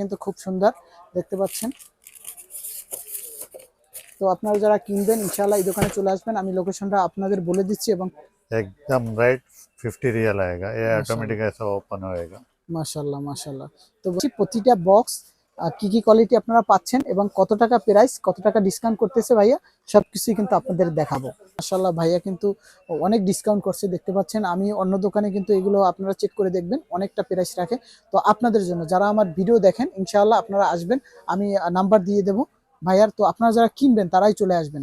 কিন্তু খুব সুন্দর দেখতে পাচ্ছেন তো আপনারা যারা কিনবেন ইনশাআল্লাহ এই দোকানে চলে আসবেন আমি লোকেশনটা আপনাদের বলে দিচ্ছি এবং एकदम राइट फिफ्टी रियल आएगा ये माशाल्लाह। ऑटोमेटिक ऐसा ओपन होएगा মাশাল্লাহ মাশাল্লাহ তো বলছি প্রতিটা বক্স কি কি কোয়ালিটি আপনারা পাচ্ছেন এবং কত টাকা প্রাইস কত টাকা ডিসকাউন্ট করতেছে ভাইয়া সব কিছুই কিন্তু আপনাদের দেখাবো। মাসাল্লাহ ভাইয়া কিন্তু অনেক ডিসকাউন্ট করছে, দেখতে পাচ্ছেন। আমি অন্য দোকানে কিন্তু এগুলো আপনারা চেক করে দেখবেন, অনেকটা প্রাইস রাখে। তো আপনাদের জন্য, যারা আমার ভিডিও দেখেন, ইনশাআল্লাহ আপনারা আসবেন, আমি নাম্বার দিয়ে দেবো। ভাইয়ার, তো আপনারা যারা কিনবেন, তারাই চলে আসবেন।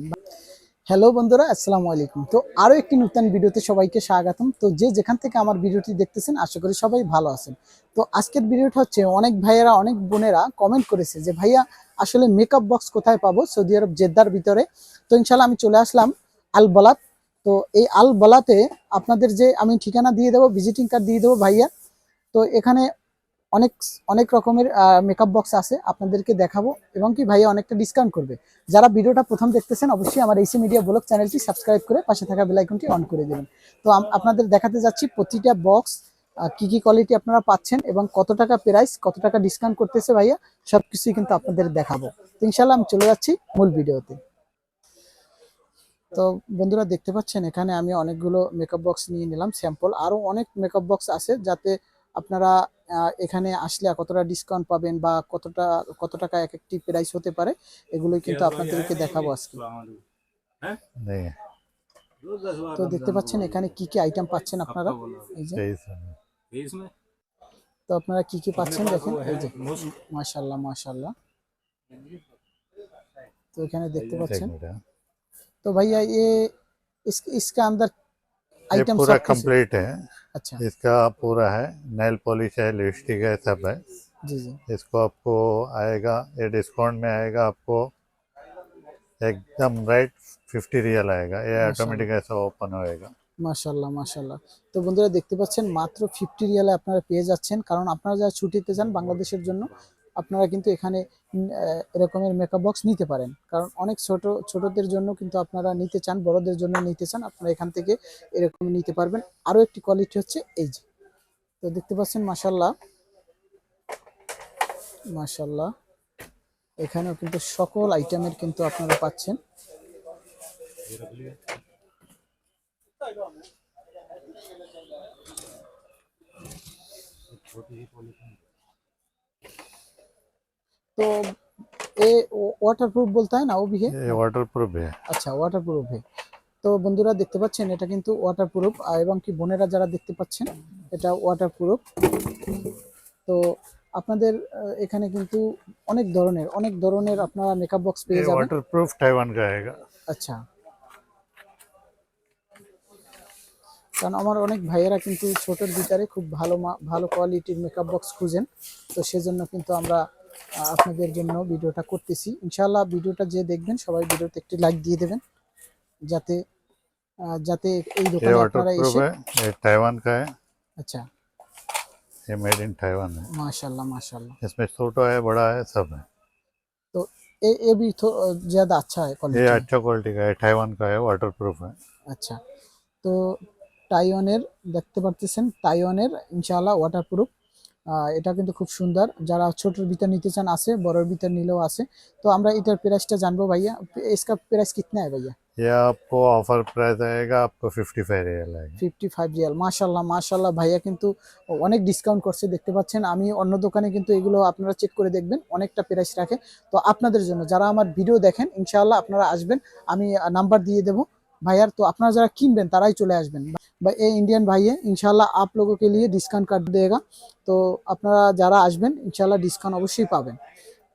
হ্যালো বন্ধুরা, আসসালামু আলাইকুম। তো আরও একটি নতুন ভিডিওতে সবাইকে স্বাগতম। তো যে যেখান থেকে আমার ভিডিওটি দেখতেছেন, আশা করি সবাই ভালো আছেন। তো আজকের ভিডিওটা হচ্ছে, অনেক ভাইয়েরা, অনেক বোনেরা কমেন্ট করেছে যে, ভাইয়া, আসলে মেকআপ বক্স কোথায় পাবো? সৌদি আরব জেদ্দার ভিতরে। তো ইনশাল্লাহ আমি চলে আসলাম আল বলাত। তো এই আল বলাতে আপনাদের যে আমি ঠিকানা দিয়ে দেবো ভিজিটিং কার্ড দিয়ে দেবো ভাইয়া। তো এখানে অনেক অনেক রকমের মেকআপ বক্স আছে, আপনাদেরকে দেখাবো। এবং কি ভাইয়া অনেকটা ডিসকাউন্ট করবে। যারা ভিডিওটা প্রথম দেখতেছেন, অবশ্যই আমার এসি মিডিয়া ব্লগ চ্যানেলটি সাবস্ক্রাইব করে পাশে থাকা বেল আইকনটি অন করে দেবেন। তো আপনাদের দেখাতে যাচ্ছি প্রতিটা বক্স কি কি কোয়ালিটি আপনারা পাচ্ছেন এবং কত টাকা প্রাইস কত টাকা ডিসকাউন্ট করতেছে ভাইয়া সব কিছুই কিন্তু আপনাদের দেখাবো। ইনশাল্লাহ আমি চলে যাচ্ছি মূল ভিডিওতে। তো বন্ধুরা দেখতে পাচ্ছেন, এখানে আমি অনেকগুলো মেকআপ বক্স নিয়ে নিলাম স্যাম্পল আরও অনেক মেকআপ বক্স আছে যাতে আপনারা এখানে আসলে কতটা ডিসকাউন্ট পাবেন বা কতটা কত টাকা এক একটি প্রাইস হতে পারে এগুলোই কিন্তু আপনাদেরকে দেখাবো আজকে नहीं তো দেখতে পাচ্ছেন এখানে কি কি আইটেম পাচ্ছেন আপনারা এই যে यही सब इसमें তো আপনারা কি কি পাচ্ছেন দেখেন এই যে মাশাল্লাহ মাশাল্লাহ তো এখানে দেখতে एक পাচ্ছেন मिनट हाँ। तो भैया ये इस इसका अंदर ये आइटम पूरा सब कुछ- कंप्लीट है अच्छा इसका पूरा है नेल पॉलिश है लिपस्टिक है सब है जी जी इसको आपको आएगा ये डिस्काउंट में आएगा आपको एकदम राइट फिफ्टी रियल आएगा ये माशाल्लाह। ऑटोमेटिक ऐसा ओपन होएगा মাশাল্লাহ মাশাল্লাহ তো বন্ধুরা দেখতে পাচ্ছেন মাত্র ফিফটি রিয়ালে আপনারা পেয়ে যাচ্ছেন কারণ আপনারা যারা ছুটিতে যান বাংলাদেশের জন্য আপনারা কিন্তু এখানে উম, আহ, এরকমের মেকআপ বক্স নিতে পারেন কারণ অনেক ছোট ছোটদের জন্য কিন্তু আপনারা নিতে চান বড়দের জন্য নিতে চান আপনারা এখান থেকে এরকম নিতে পারবেন আরো একটি কোয়ালিটি হচ্ছে এই যে তো দেখতে পাচ্ছেন মাশাল্লাহ মাশাল্লাহ এখানেও কিন্তু সকল আইটেমের কিন্তু আপনারা পাচ্ছেন तो ये वाटर प्रूफ बोलता है ना वो भी है ये वाटर प्रूफ है আচ্ছা ওয়াটার প্রুফ তো বন্ধুরা দেখতে পাচ্ছেন এটা কিন্তু ওয়াটার প্রুফ এবং কি বোনেরা যারা দেখতে পাচ্ছেন এটা ওয়াটার প্রুফ তো আপনাদের আহ, এখানে কিন্তু অনেক ধরনের অনেক ধরনের আপনারা মেকআপ বক্স ये পেয়ে যাবেন वाटर प्रूफ टाइवान का आएगा আচ্ছা কারণ আমার অনেক ভাইয়েরা কিন্তু ছোটোর ভিতরে খুব ভালো মা- ভালো কোয়ালিটির মেকআপ বক্স খুঁজেন তো সেজন্য কিন্তু আমরা আহ, আপনাদের জন্য ভিডিওটা করতেছি ইনশাআল্লাহ ভিডিওটা যে দেখবেন সবাই ভিডিওতে একটি লাইক দিয়ে দেবেন যাতে আহ, যাতে এই ये দোকানে वाटर আপনারা प्रूफ এসে है ये टाइवान का है আচ্ছা ये मेड इन टाइवान है माशाल्लाह माशाल्लाह इसमें छोटा है बड़ा है सब है तो ये ये भी तो अ, ज्यादा अच्छा है ये क्वालिटी अच्छा क्वालिटी का है टाइवान का है वाटर प्रूफ है আচ্ছা তো টাইওয়ানের দেখতে পারতেছেন টাইওয়ানের ইনশাআল্লাহ ওয়াটারপ্রুফ এটা কিন্তু খুব সুন্দর যারা ছোটোর ভিতর নিতে চান আছে বড়োর ভিতর নিলেও আছে তো আমরা এটার প্রাইসটা জানবো ভাইয়া इसका प्राइस कितना है भैया ये आपको ऑफर प्राइस आएगा आपको फिफ्टी फाइव रियल आएगा ফিফটি ফাইভ রিয়াল মাশাল্লাহ মাশাল্লাহ ভাইয়া কিন্তু অনেক ডিসকাউন্ট করছে দেখতে পাচ্ছেন আমি অন্য দোকানে কিন্তু এগুলো আপনারা চেক করে দেখবেন অনেকটা প্রাইস রাখে তো আপনাদের জন্য যারা আমার ভিডিও দেখেন ইনশাআল্লাহ আপনারা আসবেন আমি নাম্বার দিয়ে দেবো ভাইয়ার তো আপনারা যারা কিনবেন তারাই চলে আসবেন। বা এই ইন্ডিয়ান ভাইয়ে ইনশাল্লাহ আপ লোককে কে লিয়ে ডিসকাউন্ট কার্ড দেয়গা। তো আপনারা যারা আসবেন ইনশাল্লাহ ডিসকাউন্ট অবশ্যই পাবেন।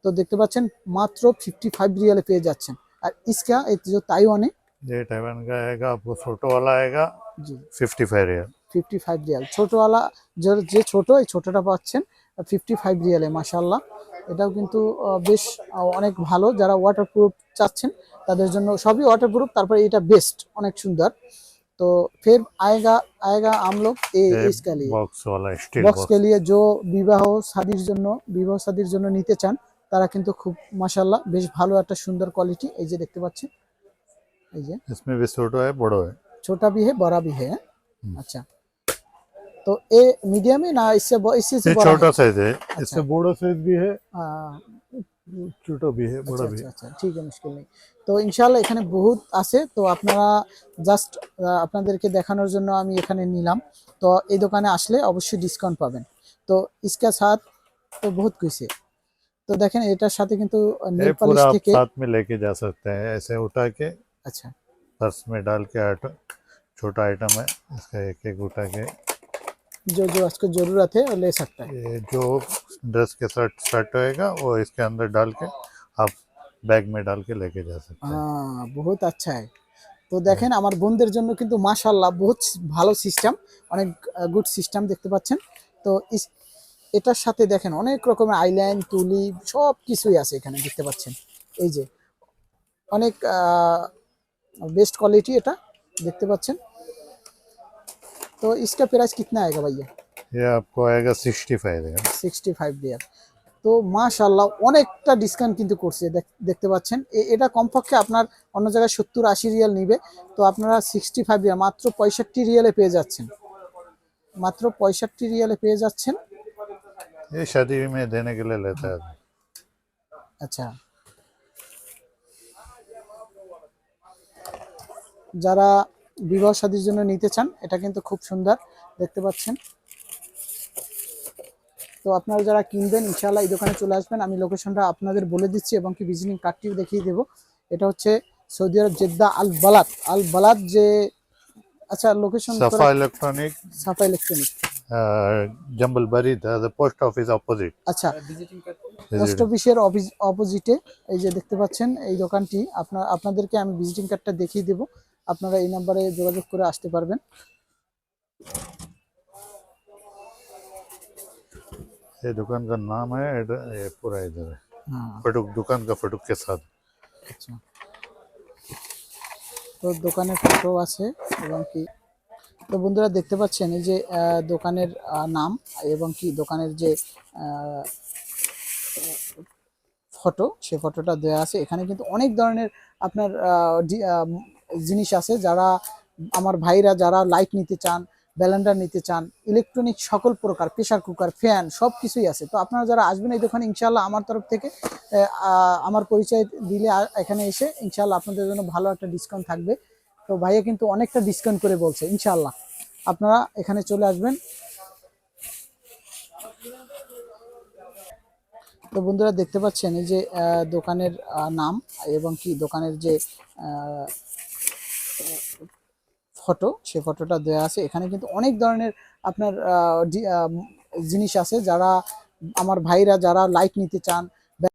তো দেখতে পাচ্ছেন মাত্র ফিফটি ফাইভ রিয়ালে পেয়ে যাচ্ছেন। আর ইসকা এই যে তাইওয়ানে ये टाइवन का आएगा आपको छोटो वाला ছোটোওয়ালা যে ছোট এই ছোটোটা পাচ্ছেন ফিফটি ফাইভ রিয়ালে মাসাল্লাহ এটাও কিন্তু আহ, বেশ আহ, অনেক ভালো যারা ওয়াটারপ্রুফ চাচ্ছেন তাদের জন্য সবই ওয়াটারপ্রুফ তারপরে এটা বেস্ট অনেক সুন্দর তো फिर आएगा आएगा हम लोग ए इसके लिए बॉक्स वाला स्टील বক্স बॉक्स কে লিয়ে जो বিবাহ শাদির জন্য বিবাহ শাদির জন্য নিতে চান তারা কিন্তু খুব মাসাল্লাহ বেশ ভালো একটা সুন্দর কোয়ালিটি এই যে দেখতে পাচ্ছেন এই যে इसमें भी छोटा है बड़ो है छोटा भी है बड़ा भी है हम्म। अच्छा तो ये मीडियम है ना इससे ब- इससे से ये बड़ा छोटा है? साइज है अच्छा। इससे बड़ा साइज भी है हाँ, छोटा भी है আচ্ছা बड़ा भी আচ্ছা है আচ্ছা ঠিক আছে মুশকিল নেই তো ইনশাআল্লাহ এখানে বহুত আছে তো আপনারা জাস্ট আপনাদেরকে দেখানোর জন্য আমি এখানে নিলাম তো এই দোকানে আসলে অবশ্যই ডিসকাউন্ট পাবেন তো ইসকা সাথ তো বহুত কুইসে তো দেখেন এটার সাথে কিন্তু নেল ये পালিশ पूरा आप থেকে साथ में लेके जा सकते हैं ऐसे उठा के আচ্ছা पर्स में डाल के आइटम छोटा आइटम है इसका एक एक उठा के जो जो उसको जरूरत है वो ले सकता है ये जो ड्रेस के साथ सेट होएगा वो इसके अंदर डाल के आप बैग में डाल के लेके जा सकते हैं হ্যাঁ বহুত আচ্ছা হয় তো দেখেন আমার বোনদের জন্য কিন্তু মাশাল্লাহ বহুত ভালো সিস্টেম অনেক গুড সিস্টেম দেখতে পাচ্ছেন তো ইস- এটার সাথে দেখেন অনেক রকমের আইল্যান্ড তুলি সব কিছুই আছে এখানে দেখতে পাচ্ছেন এই যে অনেক বেস্ট কোয়ালিটি এটা দেখতে পাচ্ছেন তো इसका प्राइस कितना आएगा भैया ये आपको आएगा सिक्सटी फाइव है সিক্সটি ফাইভ ডিয়ার তো মাশাল্লাহ অনেকটা ডিসকাউন্ট কিন্তু করছে দেখ- দেখতে পাচ্ছেন এ- এটা কমপক্ষে আপনার অন্য জায়গায় সত্তর আশি রিয়াল নিবে তো আপনারা সিক্সটি ফাইভ রিয়াল মাত্র পঁয়ষট্টি রিয়ালে পেয়ে যাচ্ছেন মাত্র পঁয়ষট্টি রিয়ালে পেয়ে যাচ্ছেন ये शादी में देने के लिए लेता है আচ্ছা যারা বিবাহ সাদীর জন্য নিতে চান এটা কিন্তু খুব সুন্দর দেখতে পাচ্ছেন। তো আপনারা যারা কিনবেন ইনশাআল্লাহ এই দোকানে চলে আসবেন। আমি লোকেশনটা আপনাদের বলে দিচ্ছি এবং কি ভিজিটিং কার্ডটিও দেখিয়ে দেব। এটা হচ্ছে সৌদি আরব জেদ্দা আল বালাত। আল বালাত যে আচ্ছা location Safa electronic Safa electronic জম্বল বাড়ি দ্য পোস্ট অফিস অপোজিট আচ্ছা পোস্ট অফিসের অপোজিটে এই যে দেখতে পাচ্ছেন এই দোকানটি আপনার আপনাদেরকে আমি ভিজিটিং কার্ডটা দেখিয়ে দেবো। আপনারা এই নাম্বারে যোগাযোগ করে আসতে পারবেন ये दुकान का नाम है एड- ये पूरा इधर है হ্যাঁ फटुक दुकान का फटुक के साथ আচ্ছা তো দোকানের ফটো আছে এবং কি তো বন্ধুরা দেখতে পাচ্ছেন এই যে আহ, দোকানের আহ, নাম এবং কি দোকানের যে ফটো সে ফটোটা দেওয়া আছে এখানে কিন্তু অনেক ধরনের আপনার আহ, ডি- আহ, জিনিস আছে যারা আমার ভাইরা যারা লাইট নিতে চান ব্যালেন্ডার নিতে চান ইলেকট্রনিক সকল প্রকার প্রেশার কুকার ফ্যান সব কিছুই আছে। তো আপনারা যারা আসবেন এই দোকানে ইনশাল্লাহ আমার তরফ থেকে আমার পরিচয় দিলে এখানে এসে ইনশাল্লাহ আপনাদের জন্য ভালো একটা ডিসকাউন্ট থাকবে। তো ভাইয়া কিন্তু অনেকটা ডিসকাউন্ট করে বলছে ইনশাল্লাহ আপনারা এখানে চলে আসবেন। তো বন্ধুরা দেখতে পাচ্ছেন এই যে দোকানের নাম এবং কি দোকানের যে ফটো, সে ফটোটা দেওয়া আছে। এখানে কিন্তু অনেক ধরনের আপনার জিনিস আছে যারা, আমার ভাইরা যারা লাইক নিতে চান